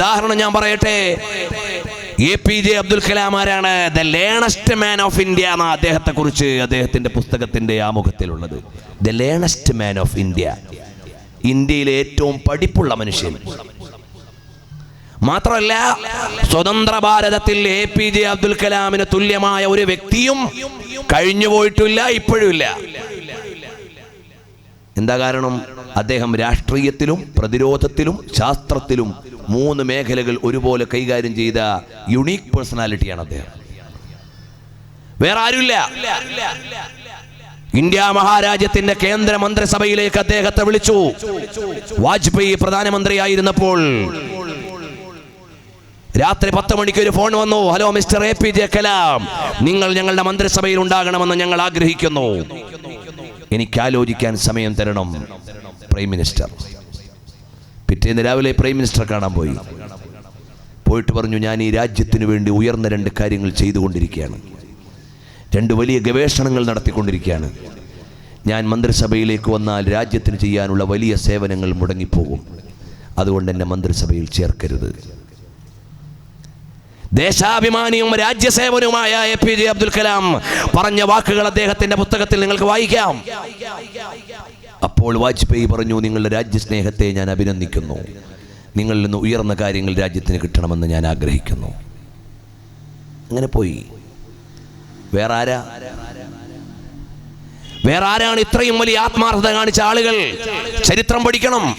ഉദാഹരണം ഞാൻ പറയട്ടെ. A P J Abdul Kalam ആരാണ്? The learnest man of India എന്ന അദ്ദേഹത്തെ കുറിച്ച് അദ്ദേഹത്തിന്റെ പുസ്തകത്തിന്റെ ആമുഖത്തിലുള്ളത്. The learnest man of India ഇന്ത്യയിലെ ഏറ്റവും പഠിപ്പുള്ള മനുഷ്യൻ. മാത്രമല്ല സ്വതന്ത്ര ഭാരതത്തിൽ എ പി ജെ അബ്ദുൽ കലാമിന് തുല്യമായ ഒരു വ്യക്തിയും കഴിഞ്ഞു പോയിട്ടില്ല ഇപ്പോഴുമില്ല എന്താ കാരണം? അദ്ദേഹം രാഷ്ട്രീയത്തിലും പ്രതിരോധത്തിലും ശാസ്ത്രത്തിലും മൂന്ന് മേഖലകൾ ഒരുപോലെ കൈകാര്യം ചെയ്ത യുണീക്ക് പേഴ്സണാലിറ്റിയാണ് അദ്ദേഹം. വേറെ ആരുമില്ല ഇന്ത്യ മഹാരാജ്യത്തിന്റെ കേന്ദ്ര മന്ത്രിസഭയിലേക്ക് അദ്ദേഹത്തെ വിളിച്ചു. വാജ്പേയി പ്രധാനമന്ത്രിയായിരുന്നപ്പോൾ രാത്രി പത്ത് മണിക്ക് ഒരു ഫോൺ വന്നു. Hello mister A P J Kalam നിങ്ങൾ ഞങ്ങളുടെ മന്ത്രിസഭയിൽ ഉണ്ടാകണമെന്ന് ഞങ്ങൾ ആഗ്രഹിക്കുന്നു. എനിക്ക് ആലോചിക്കാൻ സമയം തരണം പ്രൈം മിനിസ്റ്റർ പിറ്റേന്ന് രാവിലെ പ്രൈം മിനിസ്റ്റർ കാണാൻ പോയി. പോയിട്ട് പറഞ്ഞു ഞാൻ ഈ രാജ്യത്തിന് വേണ്ടി ഉയർന്ന രണ്ട് കാര്യങ്ങൾ ചെയ്തുകൊണ്ടിരിക്കുകയാണ്. രണ്ട് വലിയ ഗവേഷണങ്ങൾ നടത്തിക്കൊണ്ടിരിക്കുകയാണ്. ഞാൻ മന്ത്രിസഭയിലേക്ക് വന്നാൽ രാജ്യത്തിന് ചെയ്യാനുള്ള വലിയ സേവനങ്ങൾ മുടങ്ങിപ്പോകും. അതുകൊണ്ട് എന്നെ മന്ത്രിസഭയിൽ ചേർക്കരുത്. ദേശാഭിമാനിയും രാജ്യസേവനവുമായ A P J Abdul Kalam പറഞ്ഞ വാക്കുകൾ അദ്ദേഹത്തിന്റെ പുസ്തകത്തിൽ നിങ്ങൾക്ക് വായിക്കാം. അപ്പോൾ വാജ്പേയി പറഞ്ഞു നിങ്ങളുടെ രാജ്യസ്നേഹത്തെ ഞാൻ അഭിനന്ദിക്കുന്നു. നിങ്ങളിൽ നിന്ന് ഉയർന്ന കാര്യങ്ങൾ രാജ്യത്തിന് കിട്ടണമെന്ന് ഞാൻ ആഗ്രഹിക്കുന്നു. അങ്ങനെ പോയി. വേറെ ആരാ വേറെ ആരാണ് ഇത്രയും വലിയ ആത്മാർത്ഥത കാണിച്ച ആളുകൾ? ചരിത്രം പഠിക്കണം.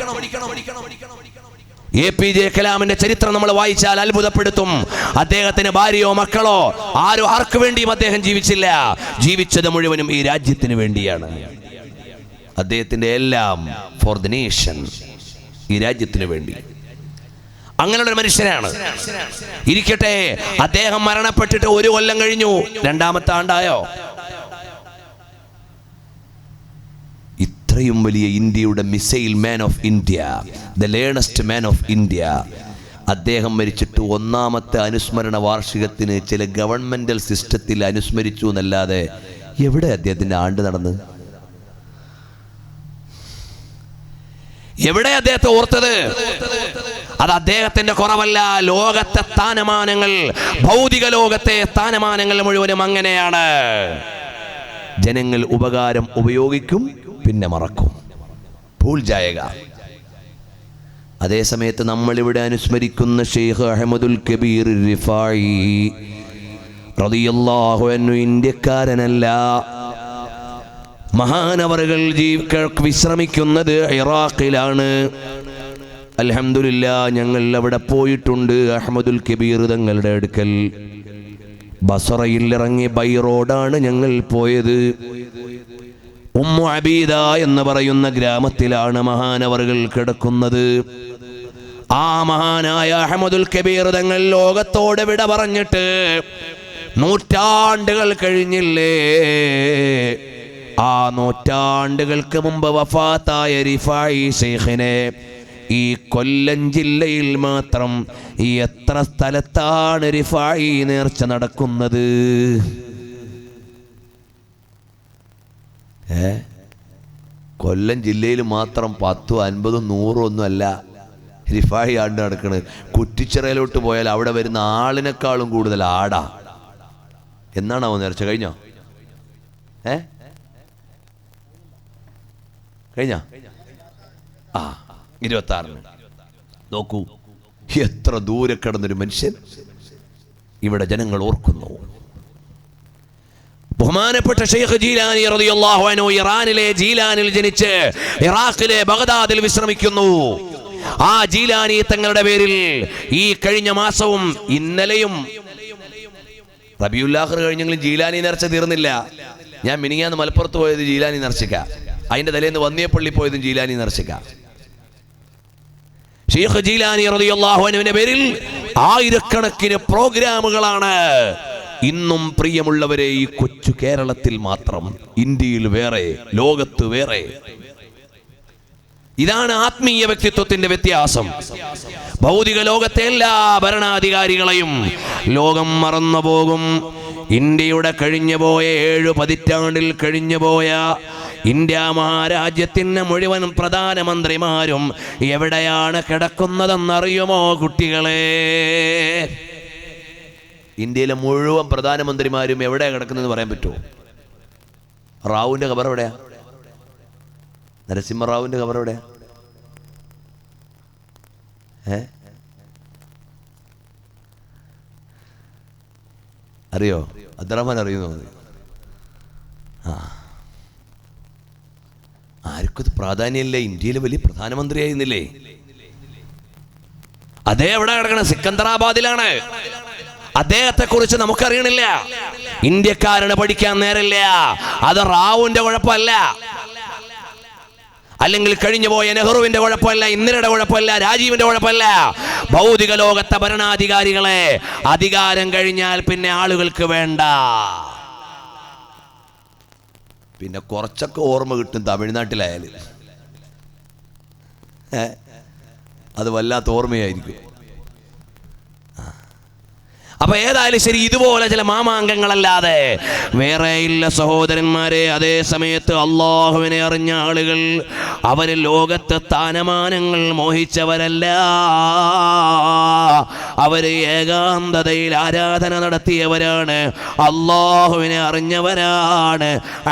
എ പി ജെ കലാമിന്റെ ചരിത്രം നമ്മൾ വായിച്ചാൽ അത്ഭുതപ്പെടുത്തും. അദ്ദേഹത്തിന് ഭാര്യയോ മക്കളോ ആരോ ആർക്കു വേണ്ടിയും അദ്ദേഹം ജീവിച്ചില്ല. ജീവിച്ചത് മുഴുവനും ഈ രാജ്യത്തിന് വേണ്ടിയാണ്. അദ്ദേഹത്തിന്റെ എല്ലാം ഫോർ ദ നേഷൻ ഈ രാജ്യത്തിന് വേണ്ടി. അങ്ങനെയുള്ള മനുഷ്യനാണ്. ഇരിക്കട്ടെ അദ്ദേഹം മരണപ്പെട്ടിട്ട് ഒരു കൊല്ലം കഴിഞ്ഞു. രണ്ടാമത്തെ ആണ്ടായോ? ഇത്രയും വലിയ ഇന്ത്യയുടെ missile man of India the learnest man of India അദ്ദേഹം മരിച്ചിട്ട് ഒന്നാമത്തെ അനുസ്മരണ വാർഷികത്തിന് ചില ഗവൺമെന്റൽ സിസ്റ്റത്തിൽ അനുസ്മരിച്ചു എന്നല്ലാതെ എവിടെ അദ്ദേഹത്തിന്റെ ആണ്ട് നടന്ന്? എവിടെ അദ്ദേഹത്തെ ഓർത്തത്? അത് അദ്ദേഹത്തിന്റെ കുറവല്ല ലോകത്തെ സ്ഥാനമാനങ്ങൾ ഭൗതിക ലോകത്തെ സ്ഥാനമാനങ്ങൾ മുഴുവനും അങ്ങനെയാണ്. ജനങ്ങൾ ഉപകാരം ഉപയോഗിക്കും പിന്നെ മറക്കും. ഭൂൽ ജായക. അതേസമയത്ത് നമ്മളിവിടെ അനുസ്മരിക്കുന്ന ഷെയ്ഖ് അഹമ്മദുൽ കബീർ റിഫായി റതിയല്ലാഹു ഇന്ത്യക്കാരനല്ല. മഹാനവറുകൾ ജീവിക്ക വിശ്രമിക്കുന്നത് ഇറാഖിലാണ്. അലഹമില്ല ഞങ്ങൾ അവിടെ പോയിട്ടുണ്ട്. അഹമ്മദുൽ കബീർ തങ്ങളുടെ അടുക്കൽ. ബസറയിൽ ഇറങ്ങി ബൈ റോഡാണ് ഞങ്ങൾ പോയത്. ഉമ്മു അബീദ എന്ന് പറയുന്ന ഗ്രാമത്തിലാണ് മഹാനവറുകൾ കിടക്കുന്നത്. ആ മഹാനായ അഹമ്മദുൽ കബീർ തങ്ങൾ ലോകത്തോടെ വിട പറഞ്ഞിട്ട് നൂറ്റാണ്ടുകൾ കഴിഞ്ഞില്ലേ? ആ നൂറ്റാണ്ടുകൾക്ക് മുമ്പ് വഫാത്തായ റിഫായി ഷെയ്ഖിനെ ഈ കൊല്ലം ജില്ലയിൽ മാത്രം ഈ എത്ര സ്ഥലത്താണ് റിഫായി നേർച്ച നടക്കുന്നത്? ഏ? കൊല്ലം ജില്ലയിൽ മാത്രം പത്തും അൻപതും നൂറും ഒന്നും അല്ല റിഫായി ആണ്ട് നടക്കുന്നത് കുറ്റിച്ചിറയിലോട്ട് പോയാൽ അവിടെ വരുന്ന ആളിനേക്കാളും കൂടുതൽ ആടാ. എന്നാണ് അവൻ നേർച്ച? കഴിഞ്ഞോ? ഏ? കഴിഞ്ഞ? ആ ഇരുപത്തി ആറിന് നോക്കൂ എത്ര ദൂരെ കിടന്നൊരു മനുഷ്യൻ ഇവിടെ ജനങ്ങൾ ഓർക്കുന്നു. ബഹുമാനപ്പെട്ട ഷെയ്ഖ് ജീലാനി റളിയല്ലാഹു ഇറാനിലെ ജീലാനിൽ ജനിച്ച് ഇറാഖിലെ ബഗ്ദാദിൽ വിശ്രമിക്കുന്നു. ആ ജീലാനി തങ്ങളുടെ പേരിൽ ഈ കഴിഞ്ഞ മാസവും ഇന്നലെയും റബിയുല്ലാഹർ കഴിഞ്ഞെങ്കിലും ജീലാനി നേർച്ച തീർന്നില്ല. ഞാൻ മിനിങ്ങാന്ന് മലപ്പുറത്ത് പോയത് ജീലാനി നേർച്ചയ്ക്ക. അതിന്റെ തലേന്ന് വന്നിയപ്പള്ളി പോയതും ജീലാനി നേർച്ചയ്ക്ക ഷെയ്ഖ് ജീലാനി അൻഹുവിന്റെ പേരിൽ ആയിരക്കണക്കിന് പ്രോഗ്രാമുകളാണ്. ഇന്നും പ്രിയമുള്ളവരെ ഈ കൊച്ചു കേരളത്തിൽ മാത്രം ഇന്ത്യയിൽ വേറെ ലോകത്ത് വേറെ. ഇതാണ് ആത്മീയ വ്യക്തിത്വത്തിന്റെ വ്യത്യാസം. ഭൗതിക ലോകത്തെ എല്ലാ ഭരണാധികാരികളെയും ലോകം മറന്നു പോകും. ഇന്ത്യയുടെ കഴിഞ്ഞുപോയ ഏഴു പതിറ്റാണ്ടിൽ കഴിഞ്ഞുപോയ ഇന്ത്യ മഹാരാജ്യത്തിന് മുഴുവൻ പ്രധാനമന്ത്രിമാരും എവിടെയാണ് കിടക്കുന്നതെന്നറിയുമോ കുട്ടികളെ? ഇന്ത്യയിലെ മുഴുവൻ പ്രധാനമന്ത്രിമാരും എവിടെയാണ് കിടക്കുന്നതെന്ന് പറയാൻ പറ്റുമോ? റാവുവിന്റെ ഖബർ എവിടെയാ? നരസിംഹറാവുവിന്റെ ഖബർ എവിടെയാ? ഏ? അറിയോ? അബ്ദുറഹ്മാൻ അറിയുന്നു. ആ. ആർക്കും ഇത് പ്രാധാന്യമില്ല. ഇന്ത്യയിൽ വലിയ പ്രധാനമന്ത്രിയായിരുന്നില്ലേ? അതേ എവിടെ കിടക്കണം? സിക്കന്ദറാബാദിലാണ് അദ്ദേഹത്തെ കുറിച്ച് നമുക്കറിയണില്ല. ഇന്ത്യക്കാരന് പഠിക്കാൻ നേരമില്ല. അത് റാവുവിന്റെ കുഴപ്പമല്ല. അല്ലെങ്കിൽ കഴിഞ്ഞു പോയ നെഹ്റുവിന്റെ കുഴപ്പമല്ല ഇന്ദിരയുടെ കുഴപ്പമല്ല രാജീവിന്റെ കുഴപ്പമല്ല. ഭൗതിക ലോകത്തെ ഭരണാധികാരികളെ അധികാരം കഴിഞ്ഞാൽ പിന്നെ ആളുകൾക്ക് വേണ്ട. പിന്നെ കുറച്ചൊക്കെ ഓർമ്മ കിട്ടും തമിഴ്നാട്ടിലായാലും. അത് വല്ലാത്ത ഓർമ്മയായിരിക്കും. അപ്പൊ ഏതായാലും ശരി ഇതുപോലെ ചില മാമാങ്കങ്ങളല്ലാതെ വേറെ ഇല്ല സഹോദരന്മാരെ അതേ സമയത്ത് അള്ളാഹുവിനെ അറിഞ്ഞ ആളുകൾ അവർ ലോകത്തെ സ്ഥാനമാനങ്ങൾ മോഹിച്ചവരല്ല. അവർ ഏകാന്തതയിൽ ആരാധന നടത്തിയവരാണ് അള്ളാഹുവിനെ അറിഞ്ഞവരാണ്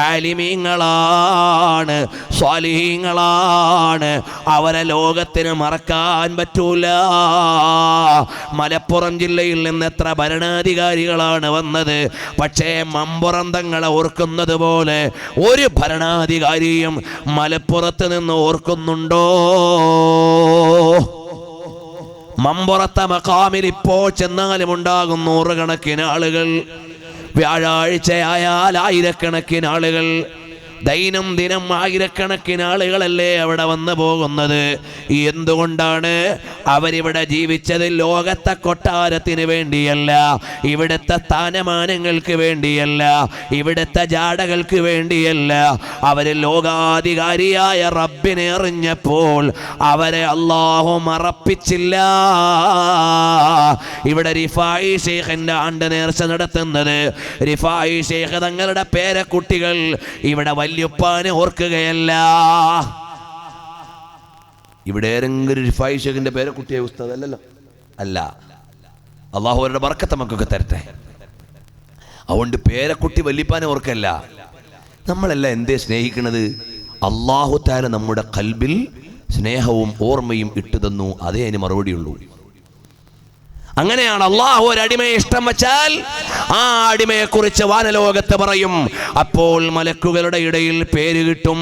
ആലിമീങ്ങളാണ് സ്വാലിഹീങ്ങളാണ്. അവരെ ലോകത്തിന് മറക്കാൻ പറ്റൂല. മലപ്പുറം ജില്ലയിൽ നിന്ന് എത്ര ഭരണാധികാരികളാണ് വന്നത്. പക്ഷേ മമ്പുറം തങ്ങളെ ഓർക്കുന്നത് പോലെ ഒരു ഭരണാധികാരിയും മലപ്പുറത്ത് നിന്ന് ഓർക്കുന്നുണ്ടോ? മമ്പുറത്തെ മക്കാമിൽ ഇപ്പോൾ ചെന്നാലും ഉണ്ടാകും നൂറുകണക്കിന് ആളുകൾ. വ്യാഴാഴ്ചയായാൽ ആയിരക്കണക്കിന് ആളുകൾ. ദൈനംദിനം ആയിരക്കണക്കിന് ആളുകളല്ലേ അവിടെ വന്നു പോകുന്നത്? എന്തുകൊണ്ടാണ് അവരിവിടെ ജീവിച്ചത് ലോകത്തെ കൊട്ടാരത്തിന് വേണ്ടിയല്ല ഇവിടുത്തെ സ്ഥാനമാനങ്ങൾക്ക് വേണ്ടിയല്ല ഇവിടുത്തെ ജാടകൾക്ക് വേണ്ടിയല്ല. അവർ ലോകാധികാരിയായ റബ്ബിനെ അറിഞ്ഞപ്പോൾ അവരെ അള്ളാഹു മറപ്പിച്ചില്ല. ഇവിടെ റിഫായി ഷേഖന്റെ ആണ്ട് നേർച്ച നടത്തുന്നത്. റിഫായി ഷെയ്ഖ് തങ്ങളുടെ പേരക്കുട്ടികൾ ഇവിടെ വല്യുപ്പാനെ ഓർക്കുകയല്ല. ഇവിടെ ഏതെങ്കിലും ഫൈഷകിന്റെ പേരെ കുട്ടിയെ ഉസ്താദ് അല്ലല്ലോ? അല്ല. അള്ളാഹു അവരുടെ ബർക്കത്ത് നമുക്കൊക്കെ തരട്ടെ. അതുകൊണ്ട് പേരക്കുട്ടി വല്യപ്പാനെ ഓർക്കല്ല. നമ്മളല്ല എന്തേ സ്നേഹിക്കുന്നത് അള്ളാഹു താര നമ്മുടെ കൽബിൽ സ്നേഹവും ഓർമ്മയും ഇട്ടു തന്നു. അതേ അതിന് മറുപടിയുള്ളൂ. അങ്ങനെയാണ് അള്ളാഹു ഒരു അടിമയെ ഇഷ്ടം വച്ചാൽ ആ അടിമയെ കുറിച്ച് വാനലോകത്ത് പറയും. അപ്പോൾ മലക്കുകളുടെ ഇടയിൽ പേര് കിട്ടും.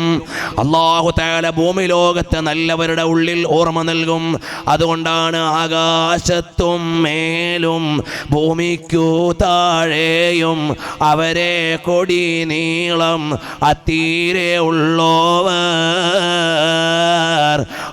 അള്ളാഹു താല ഭൂമി ലോകത്ത് നല്ലവരുടെ ഉള്ളിൽ ഓർമ്മ നൽകും. അതുകൊണ്ടാണ് ആകാശത്തും മേലും ഭൂമിക്കു താഴെയും അവരെ കൊടി നീളം അത്തീരെ ഉള്ളോവർ.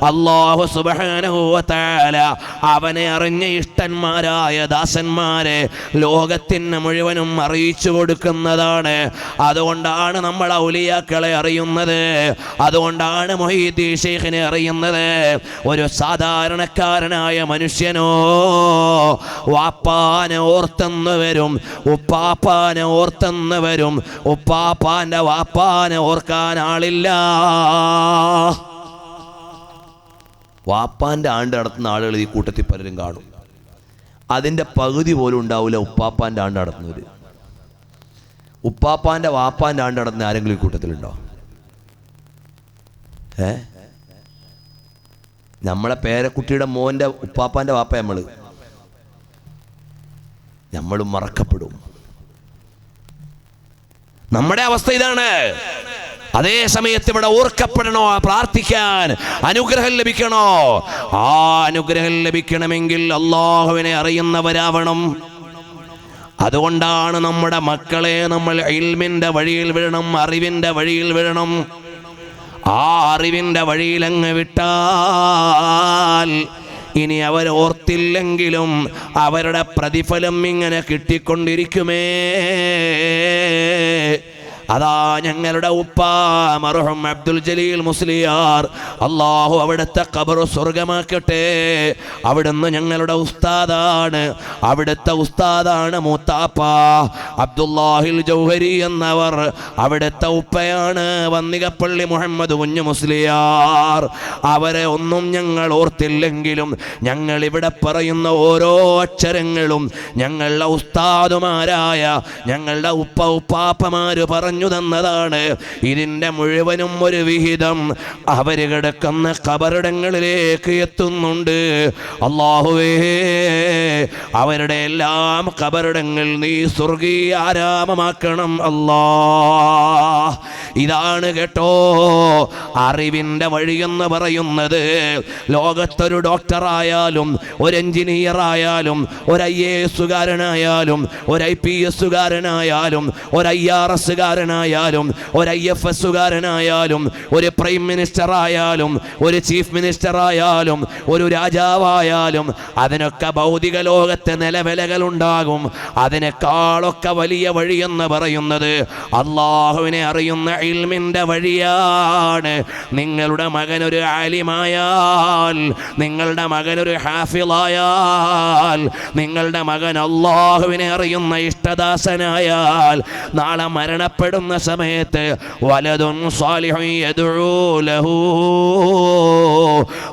അള്ളാഹു സുബാനുവല അവനെ അറിഞ്ഞ ഇഷ്ടന്മാരായ ദാസന്മാരെ ലോകത്തിന് മുഴുവനും അറിയിച്ചു കൊടുക്കുന്നതാണ്. അതുകൊണ്ടാണ് നമ്മൾ ഔലിയാക്കളെ അറിയുന്നത്. അതുകൊണ്ടാണ് മൊഹീദ്ദീ ഷെയ്ഖിനെ അറിയുന്നത്. ഒരു സാധാരണക്കാരനായ മനുഷ്യനോ വാപ്പാനെ ഓർത്തെന്ന് വരും ഉപ്പാപ്പാനെ ഓർത്തെന്ന് വരും ഉപ്പാപ്പാന്റെ വാപ്പാനെ ഓർക്കാൻ ആളില്ല. വാപ്പാന്റെ ആണ്ട് നടത്തുന്ന ആളുകൾ ഈ കൂട്ടത്തിൽ പലരും കാണും. അതിന്റെ പകുതി പോലും ഉണ്ടാവില്ല ഉപ്പാപ്പാന്റെ ആണ്ട് നടത്തുന്നവർ ഉപ്പാപ്പാന്റെ വാപ്പാന്റെ ആണ്ട് നടത്തുന്ന ആരെങ്കിലും ഈ കൂട്ടത്തിലുണ്ടോ? ഏ? നമ്മളെ പേരക്കുട്ടിയുടെ മോന്റെ ഉപ്പാപ്പാന്റെ വാപ്പ നമ്മൾ നമ്മൾ മറക്കപ്പെടും. നമ്മുടെ അവസ്ഥ ഇതാണ്. അതേ സമയത്ത് ഇവിടെ ഓർക്കപ്പെടണോ? പ്രാർത്ഥിക്കാൻ അനുഗ്രഹം ലഭിക്കണോ? ആ അനുഗ്രഹം ലഭിക്കണമെങ്കിൽ അള്ളാഹുവിനെ അറിയുന്നവരാവണം. അതുകൊണ്ടാണ് നമ്മുടെ മക്കളെ നമ്മൾ ഇൽമിന്റെ വഴിയിൽ വിടണം അറിവിന്റെ വഴിയിൽ വിടണം. ആ അറിവിന്റെ വഴിയിൽ അങ്ങ് വിട്ടാൽ ഇനി അവർ ഓർത്തില്ലെങ്കിലും അവരുടെ പ്രതിഫലം ഇങ്ങനെ കിട്ടിക്കൊണ്ടിരിക്കുമേ. അതാ ഞങ്ങളുടെ ഉപ്പ മറുഹം അബ്ദുൽ ജലീൽ മുസ്ലിയാർ. അള്ളാഹു അവിടുത്തെ കബറു സ്വർഗമാക്കട്ടെ അവിടുന്ന് ഞങ്ങളുടെ ഉസ്താദാണ്. അവിടുത്തെ ഉസ്താദാണ് മൂത്താപ്പ അബ്ദുല്ലാഹിൽ ജൗഹരി എന്നവർ. അവിടുത്തെ ഉപ്പയാണ് വന്നികപ്പള്ളി മുഹമ്മദ് കുഞ്ഞു മുസ്ലിയാർ. അവരെ ഒന്നും ഞങ്ങൾ ഓർത്തില്ലെങ്കിലും ഞങ്ങൾ ഇവിടെ പറയുന്ന ഓരോ അക്ഷരങ്ങളും ഞങ്ങളുടെ ഉസ്താദുമാരായ ഞങ്ങളുടെ ഉപ്പ ഉപ്പാപ്പമാര് പറഞ്ഞു തന്നതാണ്. ഇതിന്റെ മുഴുവനും ഒരു വിഹിതം അവർ കിടക്കുന്ന കബറിടങ്ങളിലേക്ക് എത്തുന്നുണ്ട്. അള്ളാഹുവേ അവരുടെ എല്ലാം കബറിടങ്ങൾ നീ സ്വർഗീയ ആരാമമാക്കണം. അല്ലാ ഇതാണ് കേട്ടോ അറിവിന്റെ വഴിയെന്ന് പറയുന്നത്. ലോകത്തൊരു ഡോക്ടറായാലും ഒരു എഞ്ചിനീയർ ആയാലും ഒരു ഐ എ എസുകാരനായാലും ഒരു ഐ പി എസുകാരനായാലും ഒരു ഐ ആർ എസുകാരനായാലും ഒരു ഐ എഫ് എസുകാരനായാലും ഒരു പ്രൈം മിനിസ്റ്റർ ആയാലും ഒരു ചീഫ് മിനിസ്റ്റർ ആയാലും ഒരു രാജാവായാലും അതിനൊക്കെ ഭൗതിക ലോകത്തെ നിലവിലകൾ ഉണ്ടാകും അതിനേക്കാളൊക്കെ വലിയ വഴിയെന്ന് പറയുന്നത് അള്ളാഹുവിനെ അറിയുന്ന ഇൽമിന്റെ വഴിയാണ്. നിങ്ങളുടെ മകൻ ഒരു ആലിമായാൽ നിങ്ങളുടെ മകൻ ഒരു ഹാഫിളായാൽ നിങ്ങളുടെ മകൻ അള്ളാഹുവിനെ അറിയുന്ന ഇഷ്ടദാസനായാൽ നാളെ മരണപ്പെടുന്ന സമയത്ത് വലതും ലഹു.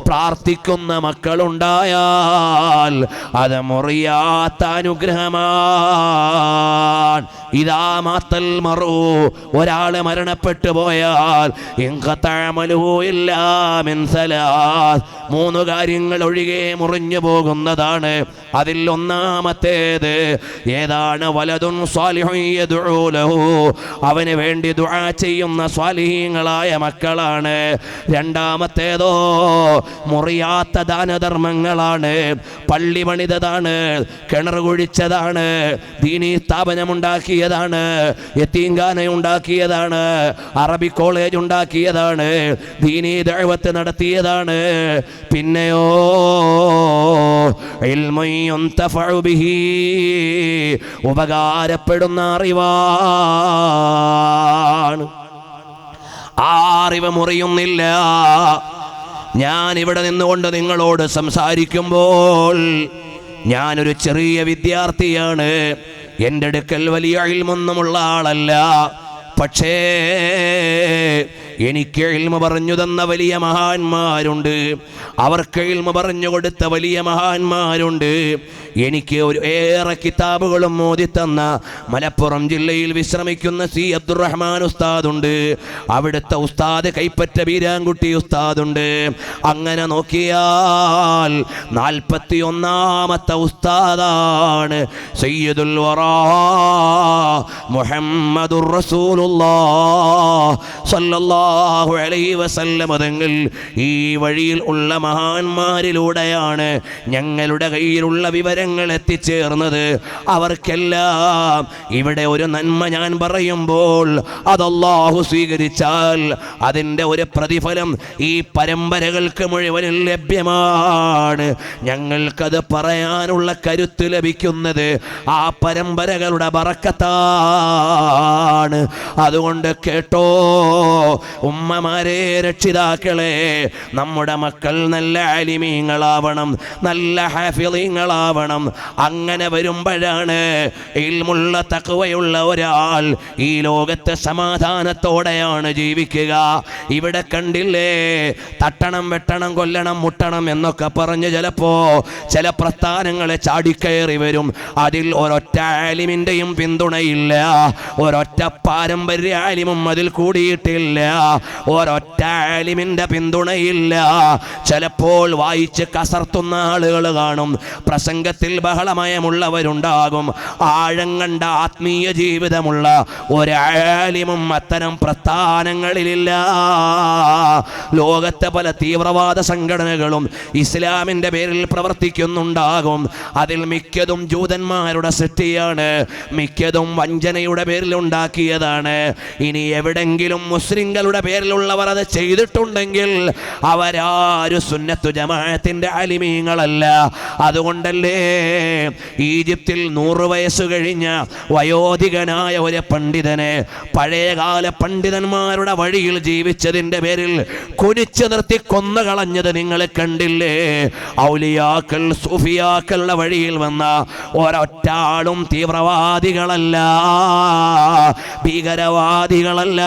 പ്രാർത്ഥിക്കുന്ന മക്കളുണ്ടായാൽ അത് മുറിയാത്ത അനുഗ്രഹമാണ് ഇതാ മാത്തൽ മറു. ഒരാൾ മരണപ്പെട്ടു പോയാൽ. മൂന്ന് കാര്യങ്ങൾ ഒഴികെ മുറിഞ്ഞു പോകുന്നതാണ്. അതിൽ ഒന്നാമത്തേത് ഏതാണ്? വലതും അവന് വേണ്ടി ദുആ ചെയ്യുന്ന സ്വാലിഹീങ്ങളായ മക്കളാണ്. രണ്ടാമത്തേതോ മുറിയാത്ത ദാനധർമ്മങ്ങളാണ്. പള്ളി പണിതതാണ് കിണർ കുഴിച്ചതാണ് ദീനീ സ്ഥാപനമുണ്ടാക്കിയതാണ് യത്തീങ്കാന ഉണ്ടാക്കിയതാണ് അറബി കോളേജ് ഉണ്ടാക്കിയതാണ് ദീനീ ദഴവത്ത് നടത്തിയതാണ്. പിന്നെയോ ഉപകാരപ്പെടുന്ന അറിവാണ്. ആ അറിവ് മുറിയുന്നില്ല. ഞാൻ ഇവിടെ നിന്നുകൊണ്ട് നിങ്ങളോട് സംസാരിക്കുമ്പോൾ ഞാനൊരു ചെറിയ വിദ്യാർത്ഥിയാണ്. എന്റെ അടുക്കൽ വലിയ ഇൽമൊന്നുമുള്ള ആളല്ല. പക്ഷേ എനിക്ക് എൽമ പറഞ്ഞു തന്ന വലിയ മഹാന്മാരുണ്ട്. അവർക്ക് എൽമ പറഞ്ഞു കൊടുത്ത വലിയ മഹാന്മാരുണ്ട്. എനിക്ക് ഒരു ഏറെ കിതാബുകളും മോദി തന്ന മലപ്പുറം ജില്ലയിൽ വിശ്രമിക്കുന്ന സി അബ്ദുറഹ്മാൻ ഉസ്താദുണ്ട്. അവിടുത്തെ ഉസ്താദ് കൈപ്പറ്റ ബീരാൻകുട്ടി ഉസ്താദുണ്ട്. അങ്ങനെ നോക്കിയാൽ നാൽപ്പത്തി ഒന്നാമത്തെ ഉസ്താദാണ് സയ്യദുൽ വറാ മുഹമ്മദുർ റസൂലുള്ളാഹ് സല്ലല്ലാഹു അലൈഹി വസല്ലം തങ്ങൾ ഈ വഴിയിൽ ഉള്ള മഹാന്മാരിലൂടെയാണ് ഞങ്ങളുടെ കയ്യിലുള്ള വിവരങ്ങൾ എത്തിച്ചേർന്നത്. അവർക്കെല്ലാം ഇവിടെ ഒരു നന്മ ഞാൻ പറയുമ്പോൾ അതല്ലാഹു സ്വീകരിച്ചാൽ അതിന്റെ ഒരു പ്രതിഫലം ഈ പരമ്പരകൾക്ക് മുഴുവനും ലഭ്യമാണ്. ഞങ്ങൾക്കത് പറയാനുള്ള കരുത്ത് ലഭിക്കുന്നത് ആ പരമ്പരകളുടെ പറക്കത്താണ് അതുകൊണ്ട് കേട്ടോ ഉമ്മമാരെ രക്ഷിതാക്കളെ നമ്മുടെ മക്കൾ നല്ല അലിമീങ്ങളാവണം നല്ല ഹാഫിളീങ്ങളാവണം. അങ്ങനെ വരുമ്പോഴാണ് ഇൽമുള്ള തക്കവയുള്ള ഒരാൾ ഈ ലോകത്തെ സമാധാനത്തോടെയാണ് ജീവിക്കുക. ഇവിടെ കണ്ടില്ലേ തട്ടണം വെട്ടണം കൊല്ലണം മുട്ടണം എന്നൊക്കെ പറഞ്ഞ് ചിലപ്പോ ചില പ്രസ്ഥാനങ്ങളെ ചാടിക്കയറി വരും. അതിൽ ഒരൊറ്റ ആലിമിന്റെയും പിന്തുണയില്ല. ഒരൊറ്റ പാരമ്പര്യ ആലിമും അതിൽ കൂടിയിട്ടില്ല. ഒരൊറ്റ ആലിമിന്റെ പിന്തുണയില്ല. ചിലപ്പോൾ വായിച്ച് കസർത്തുന്ന ആളുകൾ കാണും. പ്രസംഗത്തിൽ ബഹളമയമുള്ളവരുണ്ടാകും. ആഴം കണ്ട ആത്മീയ ജീവിതമുള്ള ഒരാലിമും അത്തരം പ്രസ്ഥാനങ്ങളിലില്ല. ലോകത്തെ പല തീവ്രവാദ സംഘടനകളും ഇസ്ലാമിന്റെ പേരിൽ പ്രവർത്തിക്കുന്നുണ്ടാകും. അതിൽ മിക്കതും ജൂതന്മാരുടെ സൃഷ്ടിയാണ്. മിക്കതും വഞ്ചനയുടെ പേരിൽ ഉണ്ടാക്കിയതാണ്. ഇനി എവിടെങ്കിലും മുസ്ലിങ്ങളുടെ തങ്ങളുടെ പേരിലുള്ളവർ അത് ചെയ്തിട്ടുണ്ടെങ്കിൽ അവരാരും സുന്നത്തു ജമാഅത്തിന്റെ അലിമീങ്ങളല്ല. അതുകൊണ്ടല്ലേ ഈജിപ്തിൽ നൂറ് വയസ്സ് കഴിഞ്ഞ വയോധികനായ ഒരു പണ്ഡിതനെ പഴയകാല പണ്ഡിതന്മാരുടെ വഴിയിൽ ജീവിച്ചതിന്റെ പേരിൽ കുനിച്ചു നിർത്തി കൊന്നു കളഞ്ഞത് നിങ്ങൾ കണ്ടില്ലേ? ഔലിയാക്കൾ സുഫിയാക്കളുടെ വഴിയിൽ വന്ന ഒരൊറ്റാളും തീവ്രവാദികളല്ല ഭീകരവാദികളല്ല.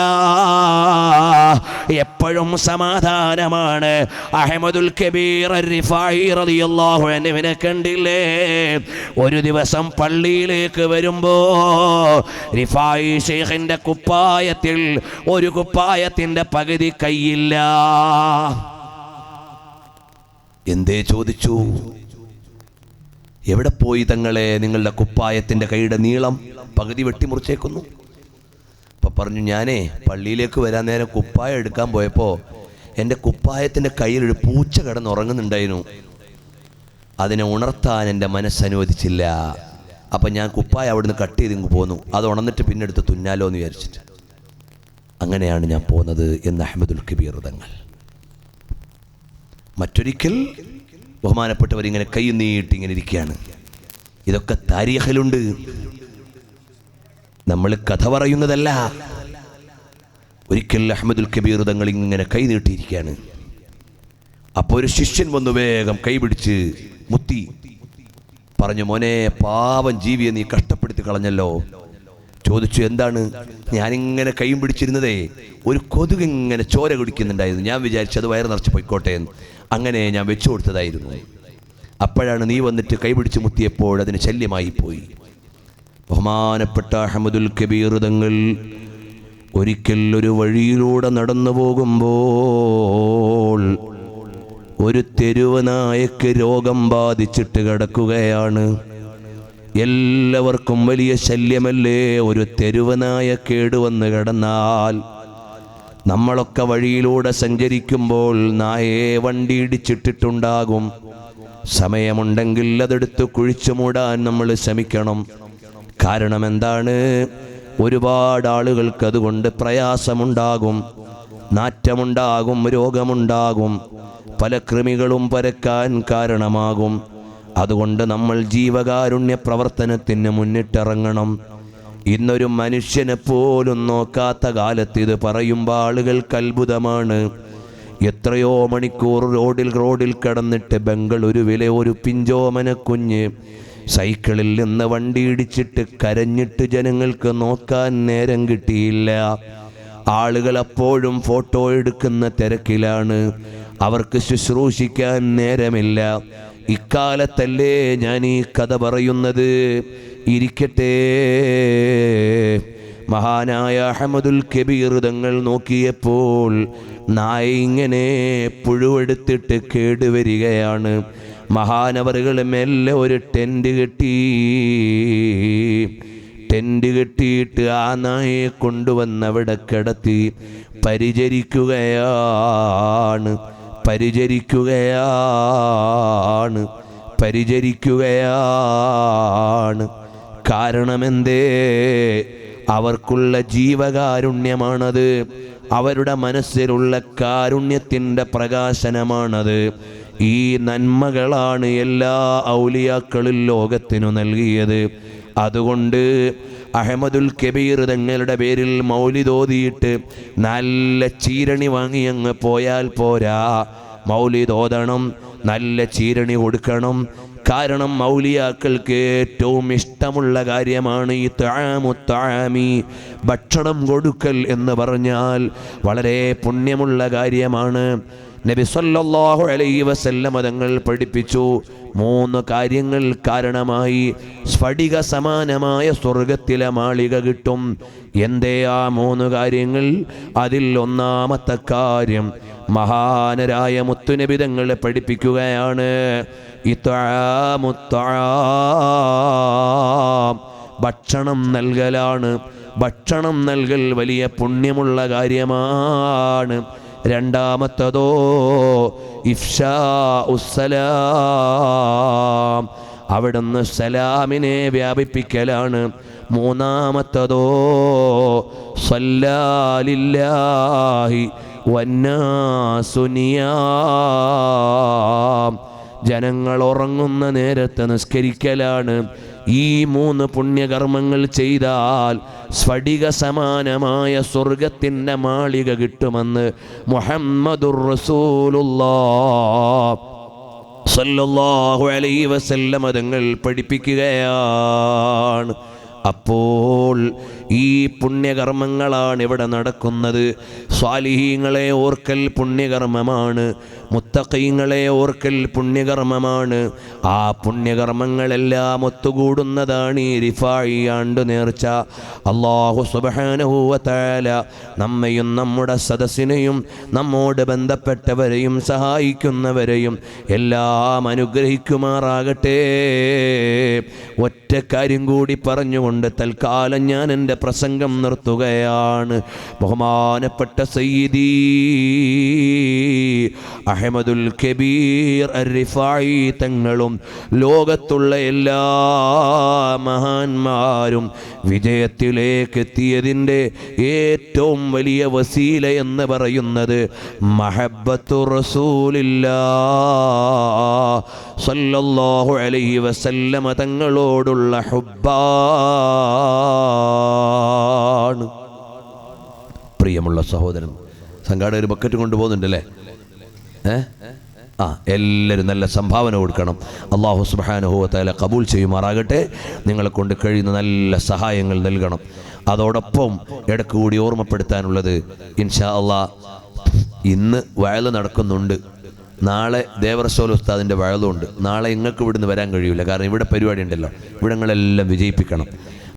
എപ്പോഴും സമാധാനമാണ്. അഹമ്മദുൽ കബീർ റിഫായി റളിയല്ലാഹു അൻഹുവിനെ കണ്ടില്ലേ? ഒരു ദിവസം പള്ളിയിലേക്ക് വരുമ്പോ റിഫായി ഷെയ്ഖിന്റെ കുപ്പായത്തിൽ ഒരു കുപ്പായത്തിന്റെ പകുതി കയ്യില്ല. എന്തേ ചോദിച്ചു? എവിടെ പോയി തങ്ങളെ നിങ്ങളുടെ കുപ്പായത്തിന്റെ കൈയുടെ നീളം പകുതി വെട്ടിമുറിച്ചേക്കുന്നു? അപ്പൊ പറഞ്ഞു ഞാനേ പള്ളിയിലേക്ക് വരാൻ നേരം കുപ്പായം എടുക്കാൻ പോയപ്പോൾ എന്റെ കുപ്പായത്തിന്റെ കയ്യിലൊരു പൂച്ച കിടന്ന് ഉറങ്ങുന്നുണ്ടായിരുന്നു. അതിനെ ഉണർത്താൻ എന്റെ മനസ്സനുവദിച്ചില്ല അപ്പം ഞാൻ കുപ്പായ അവിടുന്ന് കട്ട് ചെയ്ത് ഇങ്ങ് പോന്നു. അത് ഉണർന്നിട്ട് പിന്നെ എടുത്ത് തുന്നാലോ എന്ന് വിചാരിച്ചിട്ട്. അങ്ങനെയാണ് ഞാൻ പോകുന്നത് എന്ന് അഹമ്മദുൽ കബീർ തങ്ങൾ. മറ്റൊരിക്കൽ ബഹുമാനപ്പെട്ടവർ ഇങ്ങനെ കൈ നീട്ടി ഇങ്ങനെ ഇരിക്കുകയാണ്. ഇതൊക്കെ താരീഖിലുണ്ട് നമ്മൾ കഥ പറയുന്നതല്ല. ഒരിക്കൽ അഹമ്മദുൽ കബീർ തങ്ങൾ ഇങ്ങനെ കൈ നീട്ടിയിരിക്കുകയാണ്. അപ്പോൾ ഒരു ശിഷ്യൻ വന്നു വേഗം കൈപിടിച്ച് മുത്തി പറഞ്ഞു മോനെ പാവം ജീവിയെ നീ കഷ്ടപ്പെടുത്തി കളഞ്ഞല്ലോ. ചോദിച്ചു എന്താണ്? ഞാനിങ്ങനെ കൈയും പിടിച്ചിരുന്നതേ ഒരു കൊതുക് ഇങ്ങനെ ചോര കുടിക്കുന്നുണ്ടായിരുന്നു. ഞാൻ വിചാരിച്ചു അത് വയറ് നിറച്ച് പൊയ്ക്കോട്ടെ എന്ന്. അങ്ങനെ ഞാൻ വെച്ചു കൊടുത്തതായിരുന്നു. അപ്പോഴാണ് നീ വന്നിട്ട് കൈപിടിച്ച് മുത്തിയപ്പോൾ അതിന് ശല്യമായി പോയി. ബഹുമാനപ്പെട്ട അഹമ്മദുൽ കബീർ തങ്ങൾ ഒരിക്കൽ ഒരു വഴിയിലൂടെ നടന്നു പോകുമ്പോൾ ഒരു തെരുവനായക്ക് രോഗം ബാധിച്ചിട്ട് കിടക്കുകയാണ്. എല്ലാവർക്കും വലിയ ശല്യമല്ലേ? ഒരു തെരുവനായ കേടുവന്ന് കിടന്നാൽ നമ്മളൊക്കെ വഴിയിലൂടെ സഞ്ചരിക്കുമ്പോൾ നായയെ വണ്ടി ഇടിച്ചിട്ടിട്ടുണ്ടാകും. സമയമുണ്ടെങ്കിൽ അതെടുത്ത് കുഴിച്ചു മൂടാൻ നമ്മൾ ശ്രമിക്കണം. കാരണം എന്താണ് ഒരുപാട് ആളുകൾക്ക് അതുകൊണ്ട് പ്രയാസമുണ്ടാകും നാറ്റമുണ്ടാകും രോഗമുണ്ടാകും പല കൃമികളും പരക്കാൻ കാരണമാകും. അതുകൊണ്ട് നമ്മൾ ജീവകാരുണ്യ പ്രവർത്തനത്തിന് മുന്നിട്ടിറങ്ങണം. ഇന്നൊരു മനുഷ്യനെ പോലും നോക്കാത്ത കാലത്ത് ഇത് പറയുമ്പോൾ ആളുകൾക്ക് അത്ഭുതമാണ്. എത്രയോ മണിക്കൂർ റോഡിൽ റോഡിൽ കിടന്നിട്ട് ബംഗളൂരുവിലെ ഒരു പിഞ്ചോമന കുഞ്ഞ് സൈക്കിളിൽ നിന്ന് വണ്ടി ഇടിച്ചിട്ട് കരഞ്ഞിട്ട് ജനങ്ങൾക്ക് നോക്കാൻ നേരം കിട്ടിയില്ല. ആളുകൾ അപ്പോഴും ഫോട്ടോ എടുക്കുന്ന തിരക്കിലാണ്. അവർക്ക് ശുശ്രൂഷിക്കാൻ നേരമില്ല. ഇക്കാലത്തല്ലേ ഞാൻ ഈ കഥ പറയുന്നത്? ഇരിക്കട്ടെ. മഹാനായ അഹമ്മദുൽ കബീർ തങ്ങൾ നോക്കിയപ്പോൾ നായ ഇങ്ങനെ പുഴുവെടുത്തിട്ട് കേടുവരികയാണ്. മഹാനവറുകൾ മെല്ലെ ഒരു ടെന്റ് കെട്ടി. ടെന്റ് കെട്ടിയിട്ട് ആ നായയെ കൊണ്ടുവന്ന് അവിടെ കിടത്തി. പരിചരിക്കുകയാണ് പരിചരിക്കുകയാണ് പരിചരിക്കുകയാണ്. കാരണമെന്തേ? അവർക്കുള്ള ജീവകാരുണ്യമാണത്. അവരുടെ മനസ്സിലുള്ള കാരുണ്യത്തിന്റെ പ്രകാശനമാണത്. ഈ നന്മകളാണ് എല്ലാ ഔലിയാക്കളും ലോകത്തിനു നൽകിയത്. അതുകൊണ്ട് അഹമ്മദുൽ കബീർ തങ്ങളുടെ പേരിൽ മൗലിതോതിയിട്ട് നല്ല ചീരണി വാങ്ങി അങ്ങ് പോയാൽ പോരാ. മൗലിതോതണം നല്ല ചീരണി കൊടുക്കണം. കാരണം മൗലിയാക്കൾക്ക് ഏറ്റവും ഇഷ്ടമുള്ള കാര്യമാണ് ഈ താമു താമി ഭക്ഷണം കൊടുക്കൽ എന്ന് പറഞ്ഞാൽ വളരെ പുണ്യമുള്ള കാര്യമാണ്. നബി സല്ലല്ലാഹു അലൈഹി വസല്ലമ തങ്ങൾ പഠിപ്പിച്ചു. മൂന്ന് കാര്യങ്ങൾ കാരണമായി. സ്ഫടിക സമാനമായ സ്വർഗത്തിലെ മാളിക കിട്ടും. എന്തേ ആ മൂന്ന് കാര്യങ്ങൾ? അതിൽ ഒന്നാമത്തെ കാര്യം മഹാനരായ മുത്തുനബി തങ്ങളെ പഠിപ്പിക്കുകയാണ്. ഭക്ഷണം നൽകലാണ്. ഭക്ഷണം നൽകൽ വലിയ പുണ്യമുള്ള കാര്യമാണ്. രണ്ടാമത്തതോ ഇഫ്ഷാ അവിടുന്ന് സലാമിനെ വ്യാപിപ്പിക്കലാണ്. മൂന്നാമത്തതോ സല്ലാലില്ലാഹി വന്നാസുനിയാം ജനങ്ങൾ ഉറങ്ങുന്ന നേരത്ത് നിസ്കരിക്കലാണ്. ഈ മൂന്ന് പുണ്യകർമ്മങ്ങൾ ചെയ്താൽ സ്ഫടിക സമാനമായ സ്വർഗത്തിന്റെ മാളിക കിട്ടുമെന്ന് മുഹമ്മദുർ റസൂലുള്ളാഹ്. സല്ലല്ലാഹു അലൈഹി വസല്ലമ തങ്ങൾ പഠിപ്പിക്കുകയാണ്. അപ്പോൾ ഈ പുണ്യകർമ്മങ്ങളാണ് ഇവിടെ നടക്കുന്നത്. സ്വാലിഹീങ്ങളെ ഓർക്കൽ പുണ്യകർമ്മമാണ്. മുത്തഖീങ്ങളെ ഓർക്കൽ പുണ്യകർമ്മമാണ്. ആ പുണ്യകർമ്മങ്ങളെല്ലാം ഒത്തുകൂടുന്നതാണ് ഈ റിഫായി ആണ്ടു നേർച്ച അള്ളാഹു സുബാനുഭൂവത്തായ നമ്മയും നമ്മുടെ സദസ്സിനെയും നമ്മോട് ബന്ധപ്പെട്ടവരെയും സഹായിക്കുന്നവരെയും എല്ലാം അനുഗ്രഹിക്കുമാറാകട്ടെ. ഒറ്റ കാര്യം കൂടി പറഞ്ഞുകൊണ്ട് തൽക്കാലം ഞാൻ എന്റെ പ്രസംഗം നിർത്തുകയാണ്. ബഹുമാനപ്പെട്ട സയ്യിദി അഹമ്മദുൽ കബീർ അരിഫായി തങ്ങളും ലോകത്തുള്ള എല്ലാ മഹാന്മാരും വിജയത്തിലേക്ക് എത്തിയതിന്റെ ഏറ്റവും വലിയ വസീല എന്ന് പറയുന്നത് മഹബത്തു റസൂലില്ലാ സല്ലല്ലാഹു അലൈഹി വസല്ലമ തങ്ങളോടുള്ള ഹുബ്ബാണ്. പ്രിയമുള്ള സഹോദരൻ സംഘാടകർ ബക്കറ്റ് കൊണ്ടുപോകുന്നുണ്ടല്ലേ? ആ എല്ലാവരും നല്ല സംഭാവന കൊടുക്കണം. അള്ളാഹു സുബാനുഭവത്താല കബൂൽ ചെയ്യുമാറാകട്ടെ. നിങ്ങളെ കൊണ്ട് കഴിയുന്ന നല്ല സഹായങ്ങൾ നൽകണം. അതോടൊപ്പം ഇടയ്ക്ക് കൂടി ഓർമ്മപ്പെടുത്താനുള്ളത് ഇൻഷാ അള്ളാ ഇന്ന് വയൽ നടക്കുന്നുണ്ട്. നാളെ ദേവറസോൽ ഉസ്താദിന്റെ വയലുണ്ട്. നാളെ നിങ്ങൾക്ക് ഇവിടുന്ന് വരാൻ കഴിയില്ല കാരണം ഇവിടെ പരിപാടി ഉണ്ടല്ലോ. ഇവിടങ്ങളെല്ലാം വിജയിപ്പിക്കണം.